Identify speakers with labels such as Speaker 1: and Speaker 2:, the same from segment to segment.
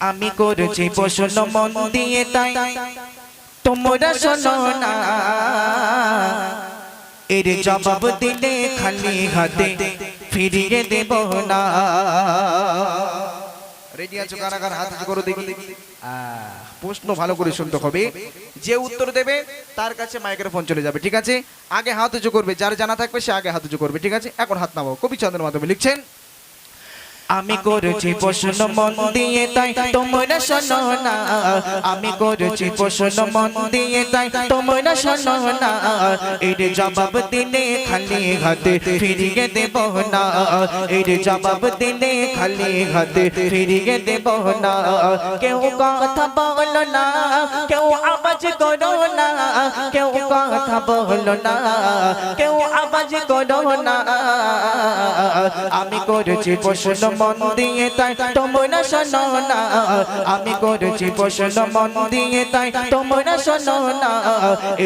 Speaker 1: আমি করেছি প্রশ্ন মন দিয়ে তাই। তোমরা শোনো না। এর জবাব দিলে খালি হাতে ফিরিয়ে দেব না। রেডি আছো কারাগার হাত করো দেখি। প্রশ্ন ভালো করে শুনতে হবে। যে উত্তর দেবে তার কাছে মাইক্রোফোন চলে যাবে ঠিক আছে? আগে হাত উঁচু করবে যার জানা থাকবে সে আগে হাত উঁচু করবে ঠিক আছে? এখন হাত নামাও। কবি চন্দ্রের মাধ্যমে লিখছেন আমি করেছি প্রশ্ন মন দিয়ে তাই তোমরা শোনো না। আমি করেছি প্রশ্ন মন দিয়ে তাই তোমরা শোনো না। এর জবাব দিলে খালি হাতে ফিরিয়ে দেব না। এর জবাব দিনে খালি হাতে ফিরিয়ে দেব না। কেউ কথা বলো না, কেউ আওয়াজ করো না। কেউ কথা বলো না, কেউ আওয়াজ করো না। আমি করেছি প্রশ্ন মন দিয়ে তাই শোনো না। আমি করেছি প্রশ্ন মন দিয়ে তাই শোনো না।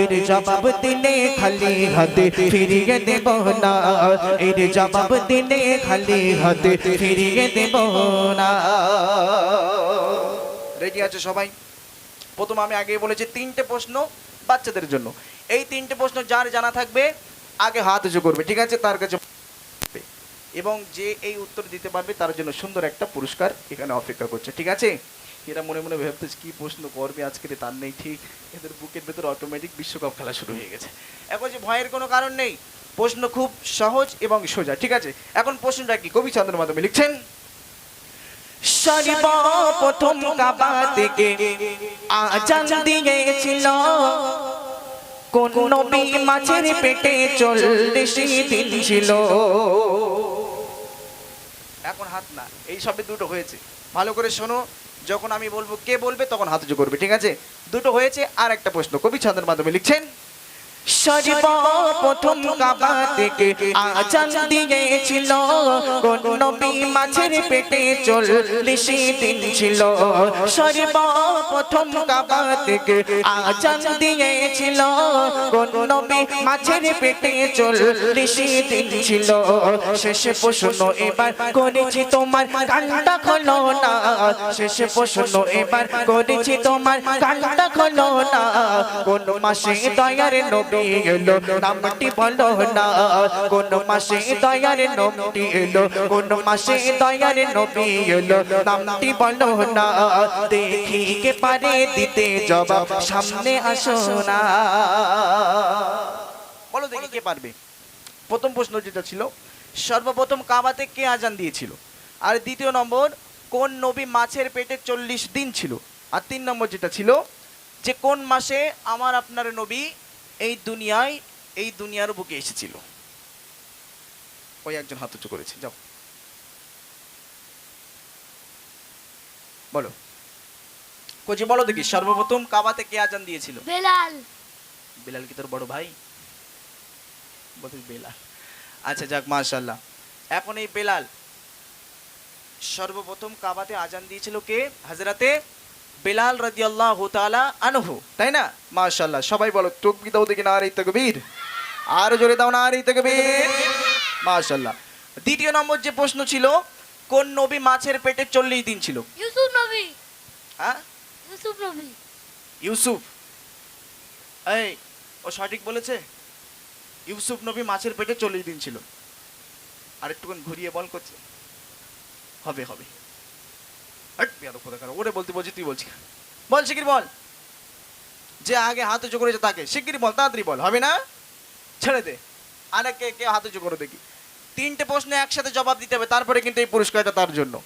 Speaker 1: এর জবাব দিলে খালি হাতে ফিরিয়ে দেব না। এর জবাব দিলে খালি হাতে ফিরিয়ে দেব না। রেডি আছে সবাই? প্রথম আমি আগে বলেছি তিনটে প্রশ্ন বাচ্চাদের জন্য। এই তিনটে প্রশ্ন যার জানা থাকবে আগে হাত উঁচু করবে, ঠিক আছে? তার কাছে এবং যে এই উত্তর দিতে পারবে, তার জন্য সুন্দর একটা পুরস্কার এখানে অপেক্ষা করছে, ঠিক আছে? এরা মনে মনে ভাবতেছে, কি প্রশ্ন করবে আজকে তার নেই, ঠিক? এদের বুকের ভেতর অটোমেটিক বিশ্বকাপ খেলা শুরু হয়ে গেছে। এখন যে ভয়ের কোনো কারণ নেই। প্রশ্ন খুব সহজ এবং সোজা, ঠিক আছে? এখন প্রশ্নটা কি? কবি চন্দ্র মাধ্যমে লিখছেন প্রথম কাবা থেকে আজান দিয়েছিল। কোন নবী মাছের পেটে চল্লিশ দিন ছিল? এখন হাত না, এই সবে দুটো হয়েছে। ভালো করে শোনো, যখন আমি বলব কে বলবে, তখন হাত করবে, ঠিক আছে? দুটো হয়েছে আর একটা প্রশ্ন। কবি ছন্দের মাধ্যমে লিখছেন সর্বপ্রথম কাবা থেকে দিয়েছিল। নবী মাছের পেটে দিন ছিল। কাবা থেকে দিয়েছিল। নবী পেটে চল্লিশ দিন ছিল। শেষে প্রশ্ন, এবার করেছি তোমার কান্টা খোলো না। শেষে প্রশ্ন, এবার করেছি তোমার কান্টা খোলো না। কোন মাসে দয়ার নবী এলো নামটি না, কোন মাসে দয়ার এলো কোন মাসে দয়ার এলো নামটি না, দেখি কে পারে দিতে জবাব, সামনে আসো না। বলো দেখি কে পারবে। প্রথম প্রশ্ন যেটা ছিল, সর্বপ্রথম কাবাতে কে আজান দিয়েছিল? আর দ্বিতীয় নম্বর, কোন নবী মাছের পেটে চল্লিশ দিন ছিল? আর তিন নম্বর যেটা ছিল, যে কোন মাসে আমার আপনার নবী এই দুনিয়ায় এই দুনিয়ার বুকে এসেছিল। ওই একজন হাত উঁচু করেছে যাও। বলো। কোচি বলো দেখি সর্বপ্রথম কাবাতে কে আজান দিয়েছিল?
Speaker 2: বেলাল।
Speaker 1: বিলাল কি তোর বড় ভাই? বলতে বেলাল। আচ্ছা যাক মাশাল্লাহ এখন এই বেলাল সর্বপ্রথম কাবাতে আজান দিয়েছিল কে? হাজরাতে বেলাল রাদিয়াল্লাহু তাআলা আনহু। তাই না? মাশাল্লাহ সবাই বলো টুকবি দাও দেখি না আর এই তকবীর। আর জোরে দাও না আর এই তকবীর। মাশাল্লাহ দ্বিতীয় নম্বর যে প্রশ্ন ছিল কোন নবী মাছের পেটে চল্লিশ দিন ছিল?
Speaker 2: ইউসুফ নবী।
Speaker 1: হ্যাঁ?
Speaker 2: ইউসুফ নবী।
Speaker 1: ইউসুফ। এই ও সঠিক বলেছে? ইউসুফ নবী মাছের পেটে চল্লিশ দিন ছিল। আর একটুখানি ঘুরিয়ে বল করছে। হবে হবে। তুই বলছি বল বল। যে আগে করেছে তাকে শিগগির বল, তাড়াতাড়ি বল, হবে না? ছেড়ে দে। কে কে করে দেখি। তিনটে প্রশ্নে একসাথে জবাব দিতে হবে, তারপরে কিন্তু এই পুরস্কারটা তার জন্য।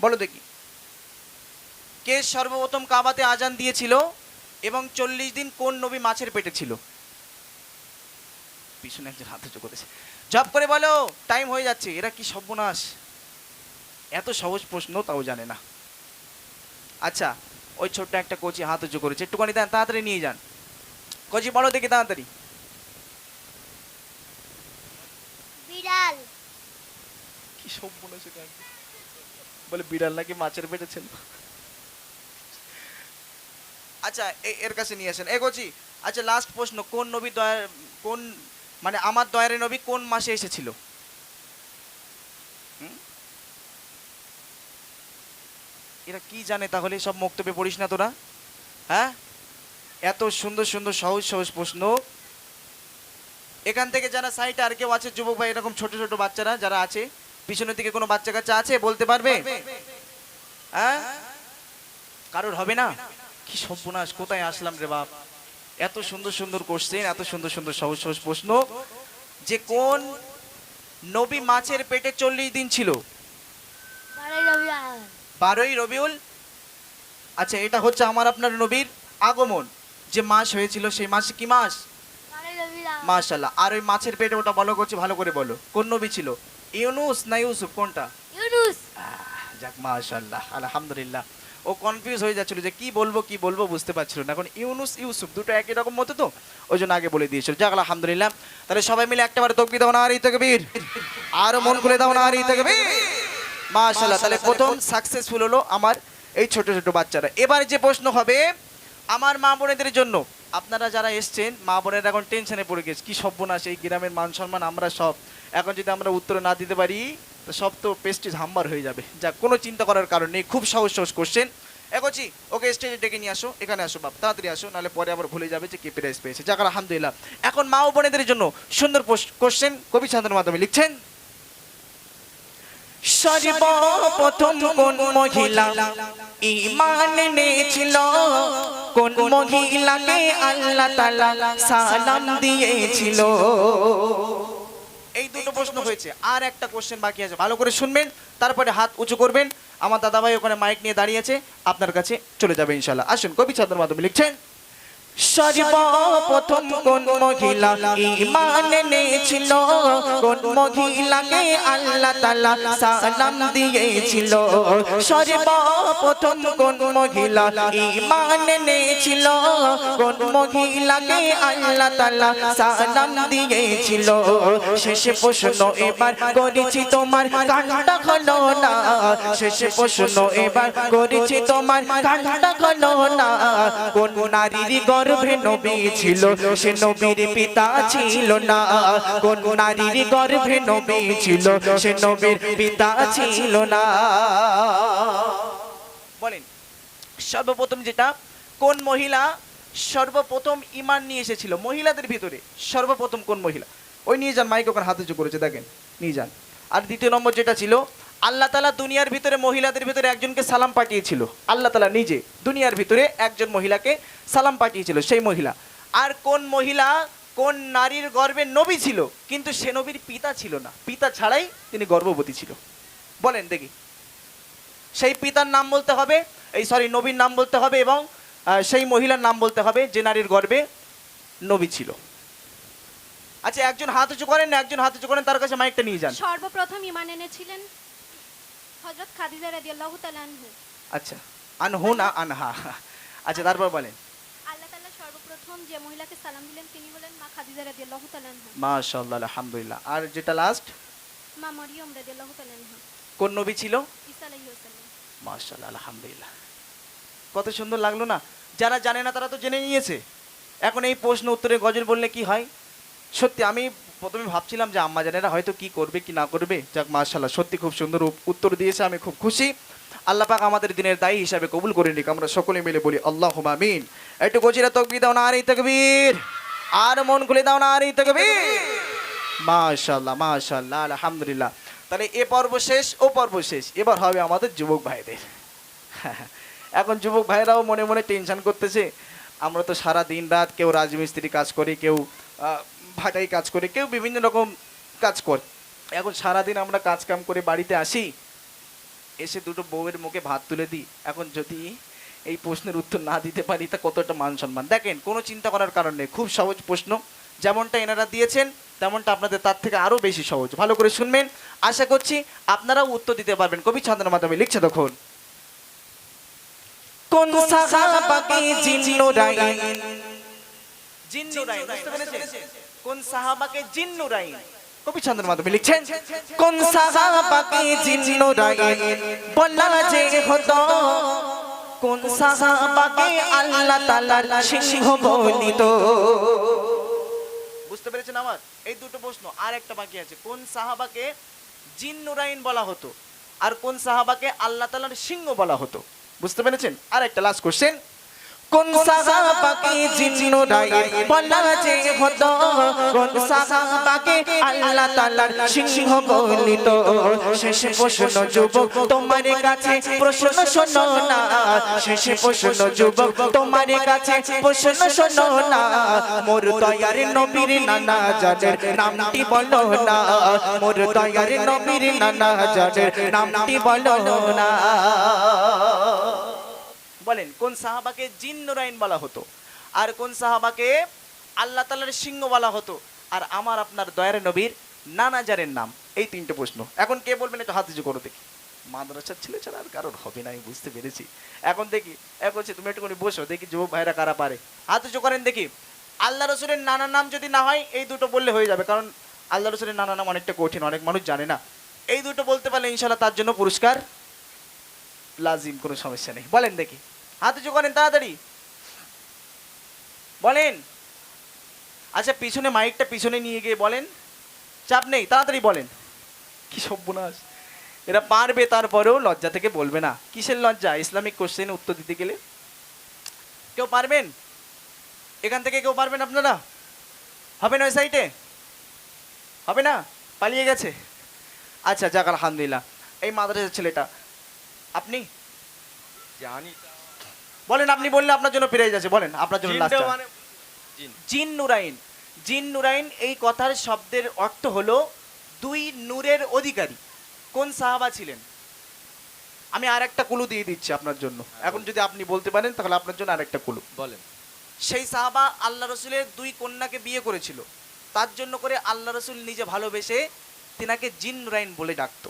Speaker 1: বলো দেখি। কে সর্বপ্রথম কাবাতে আজান দিয়েছিল এবং চল্লিশ দিন কোন নবী মাছের পেটে ছিল? পিছনে একজন হাতে উঁচু করেছে। জব করে বলো, টাইম হয়ে যাচ্ছে, এরা কি সর্বনাশ? এত সহজ প্রশ্ন তাও জানে না। আচ্ছা ওই ছোট্ট একটা কোচি হাত উঁচু করেছে। একটুখানি দেন তাড়াতাড়ি নিয়ে যান। কোচি বলো দেখি তাড়াতাড়ি।
Speaker 2: বিড়াল।
Speaker 1: কি এটা একদম। বলে বিড়াল নাকি মাছের পেটে ছিল? আচ্ছা এ- এর কাছে নিয়ে আসেন। এগোছি আচ্ছা লাস্ট প্রশ্ন কোন নবী দয়া কোন মানে আমার দয়ারে নবী কোন মাসে এসেছিল? এরা কি জানে তাহলে? সব বক্তব্যে পড়িস না তোরা। হ্যাঁ? এত সুন্দর সুন্দর, সহজ সহজ প্রশ্ন। এখান থেকে যারা সাইটে আর কেউ আছে, যুবক ভাই, এরকম ছোট ছোট বাচ্চারা যারা আছে, পিছনের দিকে কোনো বাচ্চা কাচ্চা আছে? বলতে পারবে? হ্যাঁ? কারোর হবে না? কি সর্বনাশ, কোথায় আসলাম রে বাপ? এত সুন্দর সুন্দর কোশ্চেন এত সুন্দর সুন্দর, সহজ সহজ প্রশ্ন। যে কোন নবী মাছের পেটে চল্লিশ দিন ছিল?
Speaker 2: বারোই
Speaker 1: রবিউল আচ্ছা এটা হচ্ছে আমার আপনার নবীর আগমন। যে মাস হয়েছিল সেই মাসে কি মাস? মাশাল্লাহ আর ওই মাছের পেটে ওটা বলো করছে ভালো করে বলো। কোন নবী ছিল? ইউনুস না ইউসুফ? কোনটা?
Speaker 2: ইউনুস।
Speaker 1: যাক মাশাল্লাহ আলহামদুলিল্লাহ। ও কনফিউজ হয়ে যাচ্ছিল যে কি বলব কি বলব বুঝতে পারছিল না। এখন ইউনুস ইউসুফ দুটো একই রকম মতো তো? ওই জন্য আগে বলে দিয়েছিল। যাক আলহামদুলিল্লাহ। তাহলে সবাই মিলে একটাবার তকবি দাও না আর এই তকবীর। আরও মন খুলে দাও না আর এই তকবীর। মাশাল্লাহ তাহলে প্রথম সাকসেসফুল হলো আমার এই ছোট ছোট বাচ্চারা। এবার যে প্রশ্ন হবে আমার মা বোনেদের জন্য আপনারা যারা এসছেন মা বোনেরা এখন টেনশনে পড়ে গেছে কি সর্বনাশ এই গ্রামের মান সম্মান আমরা সব। এখন যদি আমরা উত্তর না দিতে পারি তো সব তো পেস্টিজ হাম্বার হয়ে যাবে। যা কোনো চিন্তা করার কারণ নেই খুব সহজ সহজ কোশ্চেন এগোচ্ছি ওকে স্টেজে ডেকে নিয়ে আসো এখানে আসো বাপ তাড়াতাড়ি আসো নাহলে পরে আবার ভুলে যাবে যে কে প্রাইজ পেয়েছে। যাক আলহামদুলিল্লাহ। এখন মা ও বোনেদের জন্য সুন্দর কোশ্চেন কবি ছান্দের মাধ্যমে লিখছেন সর্বপ্রথম কোন মহিলা? ইমান এনেছিল। কোন মহিলাকে আল্লাহ তাআলা সালাম দিয়েছিল? এই দুটো প্রশ্ন হয়েছে। আর একটা কোশ্চেন বাকি আছে। ভালো করে শুনবেন, তারপরে হাত উঁচু করবেন। আমার দাদাভাই ওখানে মাইক নিয়ে দাঁড়িয়ে আছে। আপনার কাছে চলে যাবে ইনশাল্লাহ আসুন, কবি ছাত্র মাধ্যমে লিখছেন সর্বপ্রথম কোন মহিলা ইমান এনেছিল? কোন মহিলাকে আল্লাহ তাআলা সালাম দিয়েছিল? সর্বপ্রথম কোন মহিলা ইমান এনেছিল? কোন মহিলাকে আল্লাহ তাআলা সালাম দিয়েছিল? শেষে প্রশ্ন এবার করেছি তোমার কানটা খলো না। শেষে প্রশ্ন এবার করেছি তোমার কানটা খলো না। কোন নারীর গর্ভে নবী ছিল, সে নবীর পিতা ছিল না। কোন নারীর গর্ভে নবী ছিল, সে নবীর পিতা ছিল না। বলেন, সর্বপ্রথম যেটা, কোন মহিলা সর্বপ্রথম ইমান নিয়ে এসেছিল? মহিলাদের ভিতরে সর্বপ্রথম কোন মহিলা? ওই নিয়ে যান মাইক ওখানে হাত করেছে, দেখেন, নিয়ে যান। আর দ্বিতীয় নম্বর যেটা ছিল আল্লাহ তালা দুনিয়ার ভিতরে মহিলাদের ভিতরে একজনকে সালাম পাঠিয়েছিল। আল্লাহ তালা নিজে দুনিয়ার ভিতরে একজন মহিলাকে সালাম পাঠিয়েছিল, সেই মহিলা। আর কোন মহিলা কোন নারীর গর্ভে নবী ছিল, কিন্তু সে নবীর পিতা ছিল না। পিতা ছাড়াই তিনি গর্ভবতী ছিল। বলেন দেখি। সেই পিতার নাম বলতে হবে, এই সরি নবীর নাম বলতে হবে এবং সেই মহিলার নাম বলতে হবে যে নারীর গর্বে নবী ছিল। আচ্ছা একজন হাত উঁচু করেন একজন হাত উঁচু করেন, তার কাছে মাইকটা নিয়ে যান।
Speaker 3: সর্বপ্রথম ইমান এনেছিলেন? হযরত খাদিজা রাদিয়াল্লাহু তাআলা আনহু।
Speaker 1: আচ্ছা আনহু না আনহা? আচ্ছা তারপর বলেন।
Speaker 3: আল্লাহ তাআলা সর্বপ্রথম যে মহিলাকে সালাম দিলেন তিনি হলেন মা খাদিজা রাদিয়াল্লাহু তাআলা আনহা।
Speaker 1: মাশাআল্লাহ আলহামদুলিল্লাহ। আর যেটা লাস্ট
Speaker 3: মা মরিয়ম রাদিয়াল্লাহু তাআলা আনহা।
Speaker 1: কোন নবী ছিল?
Speaker 3: ঈসা আলাইহিস সালাম
Speaker 1: মাশাআল্লাহ আলহামদুলিল্লাহ। কত সুন্দর লাগল না? যারা জানে না তারা তো জেনে নিয়েছে। এখন এই প্রশ্ন উত্তরে গজল বললে কি হয়? সত্যি আমি প্রথমে ভাবছিলাম যে আম্মা জানেরা হয়তো কি করবে, কি না করবে। যাক, মাশাআল্লাহ, সত্যি খুব সুন্দর উত্তর দিয়েছে, আমি খুব খুশি। আল্লাহ পাক আমাদের দিনের দায়ী হিসাবে কবুল করে নিক, আমরা সকলে মিলে বলি আল্লাহ আমিন। একটু গজিরা তকবির দাও না, আর এই তকবীর। আর মন খুলে দাও না, আর এই তকবীর। মাশাআল্লাহ মাশাআল্লাহ, আলহামদুলিল্লাহ। তাহলে এ পর্ব শেষ, ও পর্ব শেষ। এবার হবে আমাদের যুবক ভাইদের। এখন যুবক ভাইরাও মনে মনে টেনশন করতেছে। আমরা তো সারা দিন রাত কেউ রাজমিস্ত্রি কাজ করি, কেউ ভাটাই কাজ করে, কেউ বিভিন্ন রকম কাজ করে। এখন সারাদিন আমরা কাজ কাম করে বাড়িতে আসি, এসে দুটো বউয়ের মুখে ভাত তুলে দিই। এখন যদি এই প্রশ্নের উত্তর না দিতে পারি, তা কতটা মান সম্মান? দেখেন, কোনো চিন্তা করার কারণ নেই, খুব সহজ প্রশ্ন। যেমনটা এনারা দিয়েছেন, তেমনটা আপনাদের তার থেকে আরও বেশি সহজ। ভালো করে শুনবেন। আশা করছি আপনারাও উত্তর দিতে পারবেন। কবি ছন্দের মাধ্যমে লিখছে তখন, কোন সাহাবাকে জিন্নুরাইন জিন্নুরাইন বুঝতে পেরেছেন? কোন সাহাবাকে জিন্নুরাইন? কবি ছন্দের লিখছেন কোন সাহাবাকে জিন্নুরাইন বলা যে হতো। কোন সাহাবাকে আল্লাহ তাআলার সিংহ বলিত। বুঝতে পেরেছেন আমার? এই দুটো প্রশ্ন আর একটা বাকি আছে। কোন সাহাবাকে জিন নুরাইন বলা হতো? আর কোন সাহাবাকে আল্লাহ তাআলার সিংহ বলা হতো? বুঝতে পেরেছেন? আর একটা লাস্ট কোশ্চেন কোন সাহাবাকে জিন নুরাইন বলা যে হতো? কোন সাহাবাকে আল্লাহ তাআলার সিংহ বলিত শেষ প্রশ্ন যুবক, তোমার কাছে প্রশ্ন শোনো না। শেষ প্রশ্ন যুবক, তোমার কাছে প্রশ্ন শোনো না। মোর দয়ার নবীর নানা জানের নামটি বলো না। মোর দয়ার নবীর নানা জানের নামটি বলো না। বলেন, কোন সাহাবাকে জিন নুরাইন বলা হতো? আর কোন সাহাবাকে আল্লাহ তাআলার সিংহ বলা হতো? আর আমার আপনার দয়ার নবীর নানাজারের নাম? এই তিনটে প্রশ্ন। এখন কে বলবেন একটু হাত করো দেখি। মাদ্রাসার ছেলে ছাড়া আর কারোর হবে না, আমি বুঝতে পেরেছি। এখন দেখি হচ্ছে তুমি একটুখানি বসো, দেখি যুবক ভাইরা কারা পারে। হাত উঁচু করেন দেখি। আল্লাহ রসুলের নানা নাম যদি না হয়, এই দুটো বললে হয়ে যাবে। কারণ আল্লাহ রসুলের নানা নাম অনেকটা কঠিন, অনেক মানুষ জানে না। এই দুটো বলতে পারলে ইনশাল্লাহ তার জন্য পুরস্কার লাজিম, কোনো সমস্যা নেই। বলেন দেখি। হাত উঁচু করেন তাড়াতাড়ি। বলেন। আচ্ছা পিছনে মাইকটা পিছনে নিয়ে গিয়ে বলেন। চাপ নেই তাড়াতাড়ি বলেন। কি সব্যনাশ এরা পারবে তারপরেও লজ্জা থেকে বলবে না। কিসের লজ্জা? ইসলামিক কোশ্চেন উত্তর দিতে গেলে। কেউ পারবেন? এখান থেকে কেউ পারবেন আপনারা? হবে না ওই সাইডে হবে না? পালিয়ে গেছে। আচ্ছা যাক আলহামদুলিল্লাহ। এই মাদ্রাসার ছেলেটা আপনি?
Speaker 4: জানি
Speaker 1: বলেন আপনি বললে আপনার জন্য প্রাইজ আছে বলেন আপনার জন্য লাস্ট
Speaker 4: জিন।
Speaker 1: জিন নুরাইন। জিন নুরাইন এই কথার শব্দের অর্থ হলো দুই নূরের অধিকারী। কোন সাহাবা ছিলেন? আমি আর একটা কুলু দিয়ে দিচ্ছি আপনার জন্য। এখন যদি আপনি বলতে পারেন তাহলে আপনার জন্য আর একটা কুলু।
Speaker 4: বলেন।
Speaker 1: সেই সাহাবা আল্লাহ রসুলের দুই কন্যাকে বিয়ে করেছিল। তার জন্য করে আল্লাহ রসুল নিজে ভালোবেসে তিনাকে জিন নুরাইন বলে ডাকতো।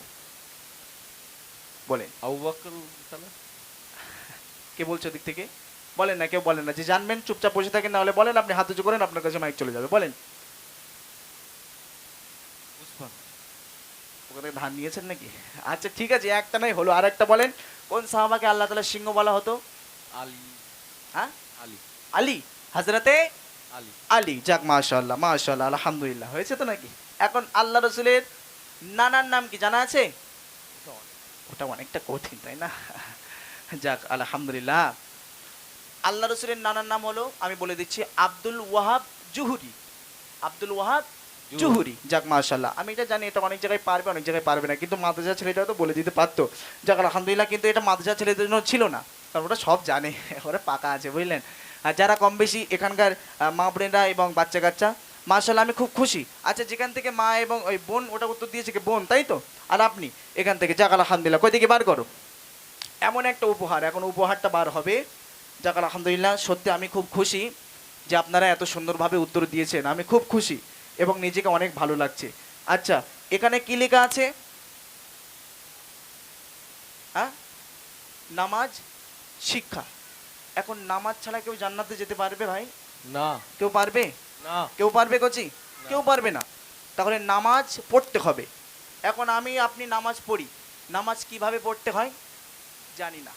Speaker 1: বলেন।
Speaker 4: আবু বকর তাহলে
Speaker 1: কে বলছে দিক থেকে? বলেন না কেউ বলেন না। যে জানবেন চুপচাপ বসে থাকেন না হলে বলেন আপনি হাত উঁচু করেন আপনার কাছে মাইক চলে যাবে। বলেন। ওখান থেকে ধান নিয়েছেন নাকি? আচ্ছা ঠিক আছে একটা নাই হলো আর একটা বলেন। কোন সাহাবাকে আল্লাহ তালা সিংহ বলা হতো?
Speaker 4: আলী।
Speaker 1: হ্যাঁ?
Speaker 4: আলী।
Speaker 1: আলী? হাজরাতে
Speaker 4: আলী।
Speaker 1: আলী। যাক মাশাল্লাহ মাশাল্লাহ আলহামদুলিল্লাহ। হয়েছে তো নাকি? এখন আল্লাহ রসুলের নানার নাম কি জানা আছে? ওটা অনেকটা কঠিন তাই না? যাক আলহামদুলিল্লাহ। আল্লাহ রসুলের নানার নাম হলো আমি বলে দিচ্ছি আব্দুল ওয়াহাব জুহুরি। আব্দুল ওয়াহাব জুহুরি। যাক মাশাল্লাহ আমি এটা জানি এটা অনেক জায়গায় পারবে অনেক জায়গায় পারবে না কিন্তু মাদ্রাসা ছেলেটা তো বলে দিতে পারতো। যাক আলহামদুলিল্লাহ কিন্তু এটা মাদ্রাসা ছেলেদের জন্য ছিল না কারণ ওরা সব জানে ওরা পাকা আছে বুঝলেন? আর যারা কম বেশি এখানকার মা বোনেরা এবং বাচ্চা কাচ্চা মাশাল্লাহ আমি খুব খুশি। আচ্ছা যেখান থেকে মা এবং ওই বোন ওটা উত্তর দিয়েছে কি বোন তাই তো? আর আপনি এখান থেকে যাক আলহামদুলিল্লাহ কই দিকে বার করো? এমন একটা উপহার এখন উপহারটা বার হবে। যাক আলহামদুলিল্লাহ সত্যি আমি খুব খুশি যে আপনারা এত সুন্দরভাবে উত্তর দিয়েছেন। আমি খুব খুশি এবং নিজেকে অনেক ভালো লাগছে। আচ্ছা এখানে কি লেখা আছে? হ্যাঁ নামাজ শিক্ষা। এখন নামাজ ছাড়া কেউ জান্নাতে যেতে পারবে ভাই?
Speaker 4: না।
Speaker 1: কেউ পারবে?
Speaker 4: না।
Speaker 1: কেউ পারবে কচি? কেউ পারবে না। তাহলে নামাজ পড়তে হবে। এখন আমি আপনি নামাজ পড়ি। নামাজ কীভাবে পড়তে হয়? জানি না।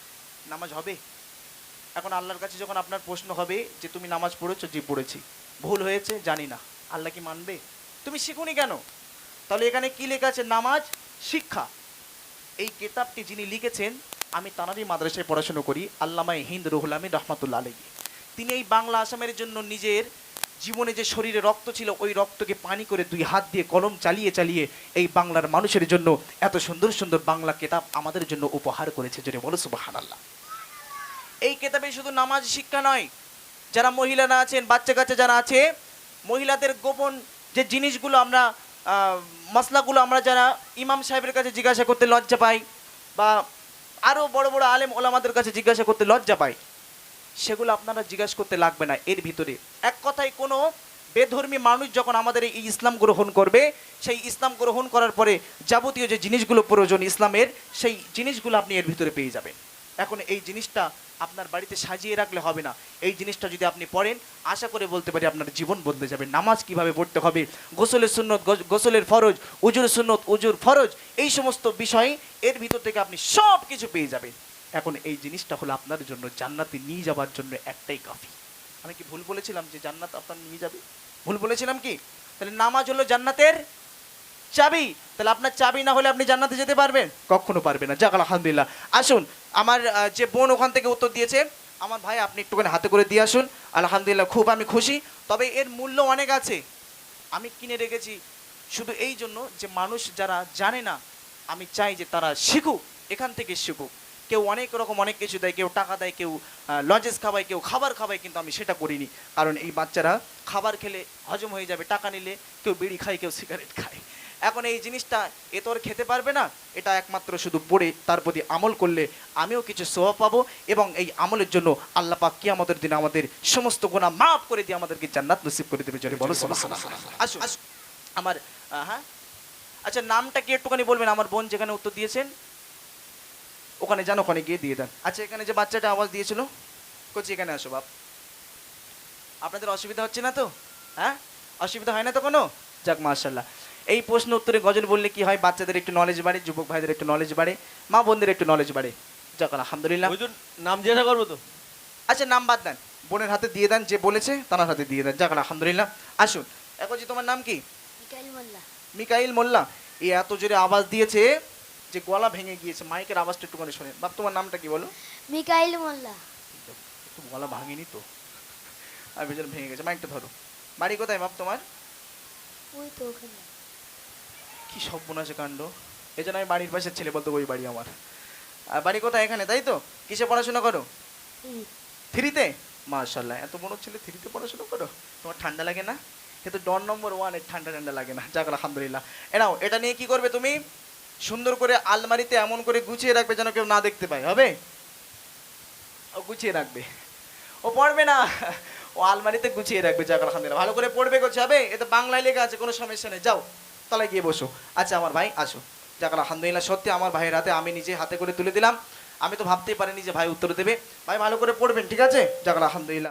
Speaker 1: নামাজ হবে? এখন আল্লাহর কাছে যখন আপনার প্রশ্ন হবে যে তুমি নামাজ পড়েছো, জি পড়েছি। ভুল হয়েছে? জানি না। আল্লাহ কি মানবে? তুমি শিখুনি কেন? তাহলে এখানে কি লেখা আছে? নামাজ শিক্ষা। এই কেতাবটি যিনি লিখেছেন, আমি তানারি মাদ্রাসায় পড়াশোনা করি আল্লামা হিন্দ রুহুল আমিন রহমাতুল্লাহ আলহী তিনি এই বাংলা আসামের জন্য নিজের জীবনে যে শরীরে রক্ত ছিল, ওই রক্তকে পানি করে দুই হাত দিয়ে কলম চালিয়ে চালিয়ে এই বাংলার মানুষের জন্য এত সুন্দর সুন্দর বাংলা কেতাব আমাদের জন্য উপহার করেছে। যদি বলো সুবাহান আল্লাহ এই কেতাবে শুধু নামাজ, শিক্ষা নয়, যারা মহিলারা আছেন, বাচ্চা কাচ্চা যারা আছে, মহিলাদের গোপন যে জিনিসগুলো আমরা মশলাগুলো আমরা যারা ইমাম সাহেবের কাছে জিজ্ঞাসা করতে লজ্জা পাই, বা আরও বড় বড় আলেম ওলামাদের কাছে জিজ্ঞাসা করতে লজ্জা পাই সেগুলো আপনারা জিজ্ঞাসা করতে লাগবে না এর ভিতরে। এক কথায় কোনো বেধর্মী মানুষ যখন আমাদের এই ইসলাম গ্রহণ করবে, সেই ইসলাম গ্রহণ করার পরে যাবতীয় যে জিনিসগুলো প্রয়োজন ইসলামের, সেই জিনিসগুলো আপনি এর ভিতরে পেয়ে যাবেন। এখন এই জিনিসটা আপনার বাড়িতে সাজিয়ে রাখলে হবে না। এই জিনিসটা যদি আপনি পড়েন, আশা করে বলতে পারি আপনার জীবন বদলে যাবে। নামাজ কীভাবে পড়তে হবে, গোসলের সুন্নত গোসলের ফরজ, উজুর সুন্নত, উজুর ফরজ, এই সমস্ত বিষয় এর ভিতর থেকে আপনি সব কিছু পেয়ে যাবেন। এখন এই জিনিসটা হলো আপনার জন্য, জান্নাতে নিয়ে যাওয়ার জন্য একটাই কাফি। আমি কি ভুল বলেছিলাম যে জান্নাত আপনার নিয়ে যাবে? ভুল বলেছিলাম কি? তাহলে নামাজ হলো জান্নাতের চাবি। তাহলে আপনার চাবি না হলে আপনি জান্নাতে যেতে পারবেন? কখনো পারবেন না। যাক, আলহামদুলিল্লাহ। আসুন, আমার যে বোন ওখান থেকে উত্তর দিয়েছে, আমার ভাই আপনি একটুখানি হাতে করে দিয়ে আসুন। আলহামদুলিল্লাহ, খুব আমি খুশি। তবে এর মূল্য অনেক আছে। আমি কিনে রেখেছি শুধু এই জন্য যে মানুষ যারা জানে না, আমি চাই যে তারা শিখুক, এখান থেকে শিখুক। কেউ অনেক রকম অনেক কিছু দেয় কেউ টাকা দেয় কেউ লজেস খাওয়ায় কেউ খাবার খাওয়ায় কিন্তু আমি সেটা করিনি। কারণ এই বাচ্চারা খাবার খেলে হজম হয়ে যাবে টাকা নিলে কেউ বিড়ি খায় কেউ সিগারেট খায়। এখন এই জিনিসটা এ তো আর খেতে পারবে না এটা একমাত্র শুধু পড়ে তার প্রতি আমল করলে আমিও কিছু সোয়া পাবো এবং এই আমলের জন্য আল্লাহ পাক আমাদের দিন আমাদের সমস্ত গোনা মাফ করে দিয়ে আমাদেরকে জান্নাত নসিব করে দেবে যদি বলো আসুন। আমার হ্যাঁ? আচ্ছা নামটা কি একটুখানি বলবেন? আমার বোন যেখানে উত্তর দিয়েছেন। ওখানে যান ওখানে গিয়ে দিয়ে দেন। আচ্ছা এখানে যে বাচ্চাটা আওয়াজ দিয়েছিল কোচি এখানে আসো বাপ। আপনাদের অসুবিধা হচ্ছে না তো? হ্যাঁ? অসুবিধা হয় না তো কোনো? যাক মাশাল্লাহ এই প্রশ্ন উত্তরে গজল বললে কি হয়? বাচ্চাদের একটু নলেজ বাড়ে যুবক ভাইদের একটু নলেজ বাড়ে মা বোনদের একটু নলেজ বাড়ে। যাক আলহামদুলিল্লাহ।
Speaker 4: নাম জিজ্ঞাসা করব তো?
Speaker 1: আচ্ছা নাম বাদ দেন। বোনের হাতে দিয়ে দেন যে বলেছে তার হাতে দিয়ে দেন। যাক আলহামদুলিল্লাহ। আসুন এখন যে তোমার নাম কি?
Speaker 2: মিকাইল মোল্লা।
Speaker 1: মিকাইল মোল্লা। এই এত জোরে আওয়াজ দিয়েছে যে গলা ভেঙে গিয়েছে মাইকের আওয়াজটা একটুখানি শোনে বাপ তোমার নামটা কি বলো?
Speaker 2: মিকাইল মোল্লা।
Speaker 1: একটু গলা ভাঙেনি তো? আর ভেতরে ভেঙে গেছে। মাইকটা ধরো। বাড়ি কোথায় বাপ তোমার?
Speaker 2: ওই তো ওখানে।
Speaker 1: কি আছে কাণ্ড। এই জন্য আমি বাড়ির পাশের ছেলে বলতে ওই বাড়ি আমার। আর বাড়ি কোথায় এখানে তাই তো? কিসে পড়াশোনা করো? থ্রিতে? মার্শাল্লাহ এত বড় ছেলে থ্রিতে পড়াশোনা করো? তোমার ঠান্ডা লাগে না? কিন্তু ডন নম্বর ওয়ানের ঠান্ডা ঠান্ডা লাগে না। যাক আলহামদুলিল্লাহ। এনাও এটা নিয়ে কি করবে তুমি? সুন্দর করে আলমারিতে এমন করে গুছিয়ে রাখবে যেন কেউ না দেখতে পায়, হবে? ও গুছিয়ে রাখবে। ও পড়বে না। ও আলমারিতে গুছিয়ে রাখবে, যাক, আলহামদুলিল্লাহ। ভালো করে পড়বে করছে হবে এটা বাংলায় লেখা আছে, কোনো সমস্যা নেই, যাও, তলায় গিয়ে বসো। আচ্ছা আমার ভাই, আসো। যাক, আলহামদুলিল্লাহ, সত্যি আমার ভাইয়ের হাতে আমি নিজে হাতে করে তুলে দিলাম। আমি তো ভাবতেই পারিনি যে ভাই উত্তর দেবে। ভাই, ভালো করে পড়বেন, ঠিক আছে? যাক, আলহামদুলিল্লাহ।